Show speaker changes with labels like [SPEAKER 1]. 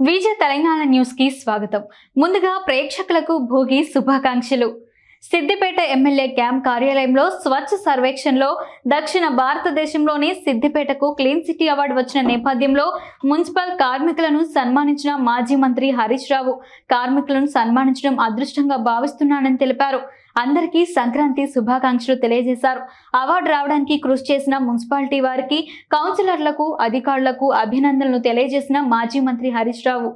[SPEAKER 1] విజయ తెలంగాణ న్యూస్కి స్వాగతం. ముందుగా ప్రేక్షకులకు భోగి శుభాకాంక్షలు. సిద్దిపేట ఎమ్మెల్యే క్యాంప్ కార్యాలయంలో స్వచ్ఛ సర్వేక్షణలో దక్షిణ భారతదేశంలోని సిద్దిపేటకు క్లీన్ సిటీ అవార్డు వచ్చిన నేపథ్యంలో మున్సిపల్ కార్మికులను సన్మానించిన మాజీ మంత్రి హరీష్ రావు. కార్మికులను సన్మానించడం అదృష్టంగా భావిస్తున్నానని తెలిపారు. అందరికీ సంక్రాంతి శుభాకాంక్షలు తెలియజేశారు. అవార్డు రావడానికి కృషి చేసిన మున్సిపాలిటీ వారికి కౌన్సిలర్లకు అధికారులకు అభినందనలు తెలియజేసిన మాజీ మంత్రి హరీష్ రావు.